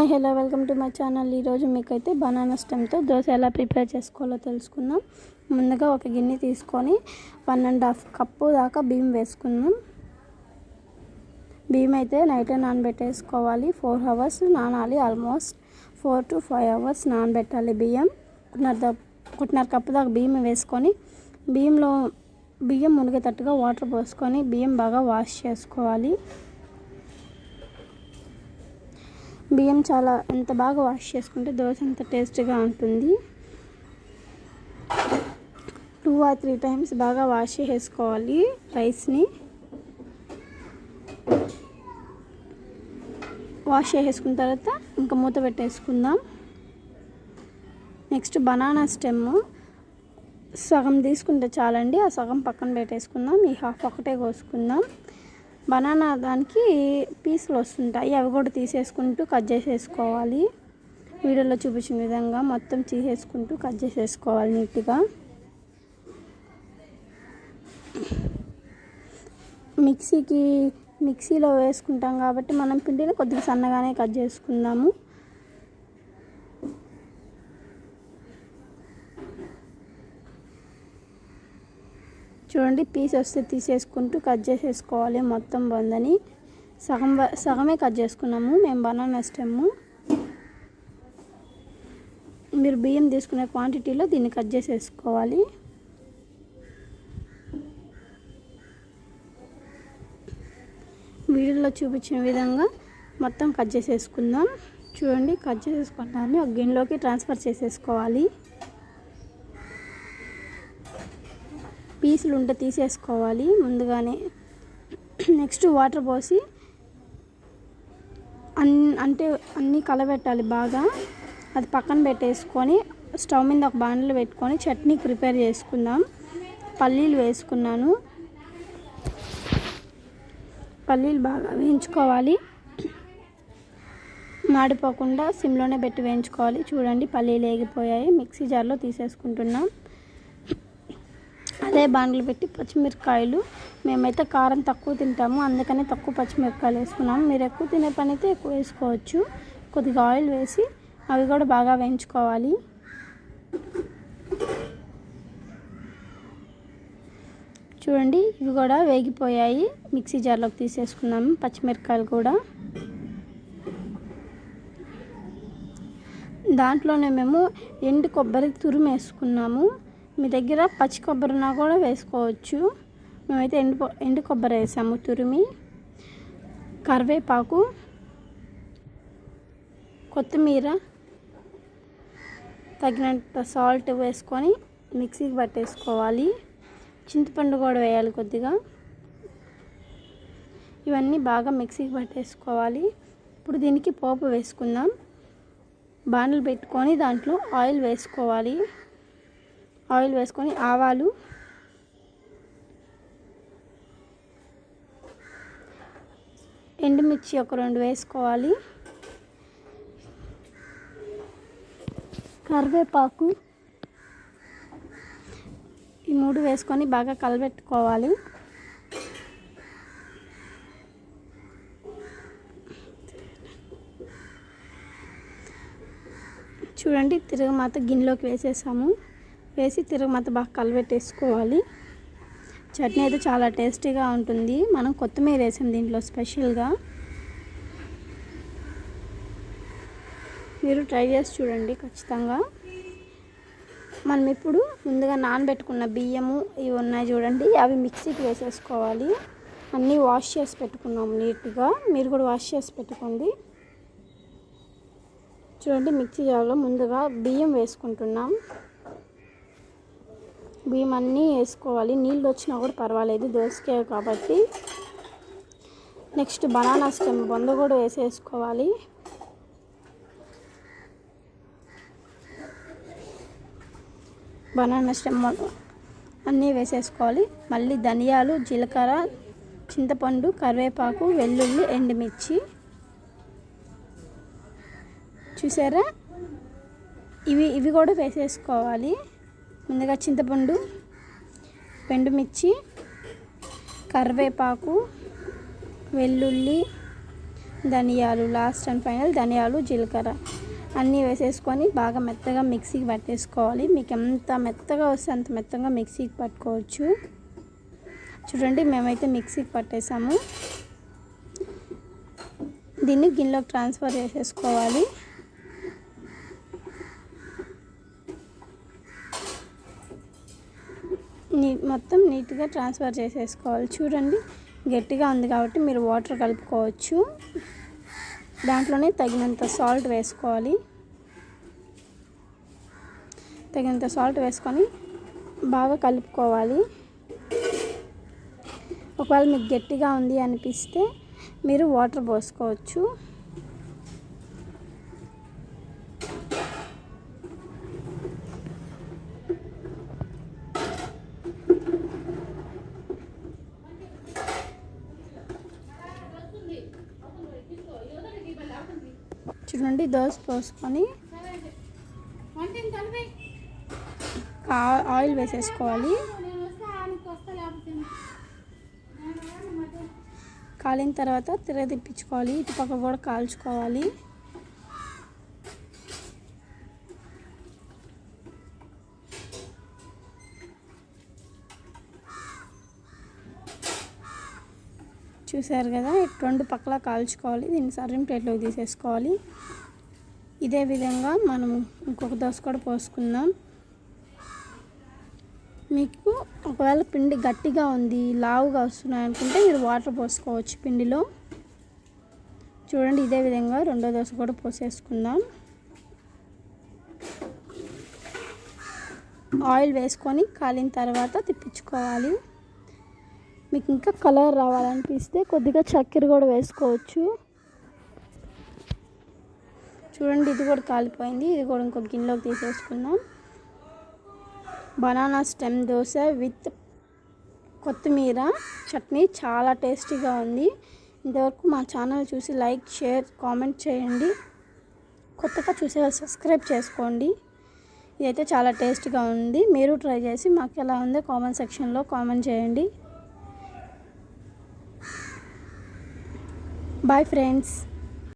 Hi hello welcome to my channel. ఈరోజు మీకైతే banana స్టెమ్తో dosa ఎలా ప్రిపేర్ చేసుకోవాలో తెలుసుకుందాం. ముందుగా ఒక గిన్నె తీసుకొని వన్ అండ్ హాఫ్ కప్పు దాకా బియ్యం వేసుకుందాం. బియ్యం అయితే నైట్ నానబెట్టేసుకోవాలి. ఫోర్ అవర్స్ నానాలి almost. Four to five hours నానబెట్టాలి బియ్యం. ఒకటిన్నర ఒకటిన్నర కప్పు దాకా బియ్యం వేసుకొని బియ్యంలో బియ్యం మునిగేటట్టుగా వాటర్ పోసుకొని బియ్యం బాగా వాష్ చేసుకోవాలి. బియ్యం చాలా ఎంత బాగా వాష్ చేసుకుంటే దోశ అంత టేస్ట్గా ఉంటుంది. టూ ఆర్ త్రీ టైమ్స్ బాగా వాష్ చేసుకోవాలి రైస్ని. వాష్ చేసుకున్న తర్వాత ఇంకా మూత పెట్టేసుకుందాం. Next banana stem. సగం తీసుకుంటే చాలండి ఆ సగం పక్కన పెట్టేసుకుందాం ఈ హాఫ్ ఒకటే కోసుకుందాం. బనానా దానికి పీసులు వస్తుంటాయి. అవి కూడా తీసేసుకుంటూ కట్ చేసేసుకోవాలి. వీడియోలో చూపించిన విధంగా మొత్తం తీసేసుకుంటూ కట్ చేసేసుకోవాలి నీట్గా. మిక్సీకి మిక్సీలో వేసుకుంటాం కాబట్టి మనం పిండిని కొద్దిగా సన్నగానే కట్ చేసుకుందాము. చూడండి పీస్ వస్తే తీసేసుకుంటూ కట్ చేసేసుకోవాలి. మొత్తం బందని సగం సగమే కట్ చేసుకున్నాము. మేము బనానా స్టెమ్ము. మీరు బియ్యం తీసుకునే క్వాంటిటీలో దీన్ని కట్ చేసేసుకోవాలి. వీడియోలో చూపించిన విధంగా మొత్తం కట్ చేసేసుకుందాం. చూడండి కట్ చేసేసుకుంటాను ఒక గిన్నెలోకి ట్రాన్స్ఫర్ చేసేసుకోవాలి. పీసులు ఉంటే తీసేసుకోవాలి ముందుగానే. నెక్స్ట్ వాటర్ పోసి అన్ అంటే అన్నీ కలబెట్టాలి బాగా. అది పక్కన పెట్టేసుకొని స్టవ్ మీద ఒక బాండలు పెట్టుకొని చట్నీ ప్రిపేర్ చేసుకుందాం. పల్లీలు వేసుకున్నాను. పల్లీలు బాగా వేయించుకోవాలి. మాడిపోకుండా సిమ్లోనే పెట్టి వేయించుకోవాలి. చూడండి పల్లీలు వేగిపోయాయి. మిక్సీ జార్లో తీసేసుకుంటున్నాం. అదే బాండ్లు పెట్టి పచ్చిమిరకాయలు మేమైతే కారం తక్కువ తింటాము. అందుకనే తక్కువ పచ్చిమిరకాయలు వేసుకున్నాము. మీరు ఎక్కువ తినే పని అయితే ఎక్కువ వేసుకోవచ్చు. కొద్దిగా ఆయిల్ వేసి అవి కూడా బాగా వేయించుకోవాలి. చూడండి ఇవి కూడా వేగిపోయాయి. మిక్సీ జార్లోకి తీసేసుకున్నాము. పచ్చిమిరకాయలు కూడా. దాంట్లోనే మేము ఎండు కొబ్బరి తురుము వేసుకున్నాము. మీ దగ్గర పచ్చి కొబ్బరిన కూడా వేసుకోవచ్చు. మేమైతే ఎండు ఎండు కొబ్బరి వేసాము తురిమి. కరివేపాకు కొత్తిమీర తగినంత సాల్ట్ వేసుకొని మిక్సీకి పట్టేసుకోవాలి. చింతపండు కూడా వేయాలి కొద్దిగా. ఇవన్నీ బాగా మిక్సీకి పట్టేసుకోవాలి. ఇప్పుడు దీనికి పోపు వేసుకుందాం. బాణలు పెట్టుకొని దాంట్లో ఆయిల్ వేసుకోవాలి. ఆయిల్ వేసుకొని ఆవాలు ఎండుమిర్చి ఒక రెండు వేసుకోవాలి. కరివేపాకు ఈ మూడు వేసుకొని బాగా కలబెట్టుకోవాలి. చూడండి తిరగమాత గిన్నెలోకి వేసేసాము. వేసి తిరుమత బాగా కలబెట్టేసుకోవాలి. చట్నీ అయితే చాలా టేస్టీగా ఉంటుంది. మనం కొత్తిమీర వేసాం దీంట్లో స్పెషల్గా. మీరు ట్రై చేసి చూడండి ఖచ్చితంగా. మనం ఇప్పుడు ముందుగా నానబెట్టుకున్న బియ్యము ఇవి ఉన్నాయి చూడండి. అవి మిక్సీకి వేసేసుకోవాలి. అన్నీ వాష్ చేసి పెట్టుకున్నాము నీట్గా. మీరు కూడా వాష్ చేసి పెట్టుకోండి. చూడండి మిక్సీ జార్లో ముందుగా బియ్యం వేసుకుంటున్నాం. బియ్యం అన్నీ వేసుకోవాలి. నీళ్ళు వచ్చినా కూడా పర్వాలేదు. దోసకాయ కాబట్టి. నెక్స్ట్ బనానా స్టెమ్ బొంద కూడా వేసేసుకోవాలి. బనానా స్టెమ్ అన్నీ వేసేసుకోవాలి. మళ్ళీ ధనియాలు జీలకర్ర చింతపండు కరివేపాకు వెల్లుల్లి ఎండుమిర్చి. చూసారా? ఇవి ఇవి కూడా వేసేసుకోవాలి. ముందుగా చింతపండు పెండుమిర్చి కరివేపాకు వెల్లుల్లి ధనియాలు లాస్ట్ అండ్ ఫైనల్ ధనియాలు జీలకర్ర అన్నీ వేసేసుకొని బాగా మెత్తగా మిక్సీకి పట్టేసుకోవాలి. మీకు ఎంత మెత్తగా వస్తే అంత మెత్తగా మిక్సీకి పట్టుకోవచ్చు. చూడండి మేమైతే మిక్సీకి పట్టేసాము. దీన్ని గిన్నెలోకి ట్రాన్స్ఫర్ చేసేసుకోవాలి. మొత్తం నీట్గా ట్రాన్స్ఫర్ చేసేసుకోవాలి. చూడండి గట్టిగా ఉంది కాబట్టి మీరు వాటర్ కలుపుకోవచ్చు. దాంట్లోనే తగినంత సాల్ట్ వేసుకోవాలి. తగినంత సాల్ట్ వేసుకొని బాగా కలుపుకోవాలి. ఒకవేళ మీకు గట్టిగా ఉంది అనిపిస్తే మీరు వాటర్ పోసుకోవచ్చు. చూడండి దోశ పోసుకొని ఆయిల్ వేసేసుకోవాలి. కాలిన తర్వాత తిరగ తిప్పించుకోవాలి. ఇటు పక్క కూడా కాల్చుకోవాలి. చూసారు కదా ఇటు రెండు పక్కల కాల్చుకోవాలి. దీన్ని సర్వింగ్ ప్లేట్లోకి తీసేసుకోవాలి. ఇదే విధంగా మనం ఇంకొక దోశ కూడా పోసుకుందాం. మీకు ఒకవేళ పిండి గట్టిగా ఉంది లావుగా వస్తున్నాయి అనుకుంటే మీరు వాటర్ పోసుకోవచ్చు పిండిలో. చూడండి ఇదే విధంగా రెండో దోశ కూడా పోసేసుకుందాం. ఆయిల్ వేసుకొని కాలిన తర్వాత తిప్పించుకోవాలి. మీకు ఇంకా కలర్ రావాలనిపిస్తే కొద్దిగా చక్కెర కూడా వేసుకోవచ్చు. చూడండి ఇది కూడా కాలిపోయింది. ఇది కూడా ఇంకో గిన్నెలోకి తీసేసుకుందాం. బనానా స్టెమ్ దోశ విత్ కొత్తిమీర చట్నీ చాలా టేస్టీగా ఉంది. ఇంతవరకు మా ఛానల్ చూసి లైక్ షేర్ కామెంట్ చేయండి. కొత్తగా చూసే సబ్స్క్రైబ్ చేసుకోండి. ఇదైతే చాలా టేస్టీగా ఉంది. మీరు ట్రై చేసి మాకు ఎలా ఉందో కామెంట్ సెక్షన్లో కామెంట్ చేయండి. Bye friends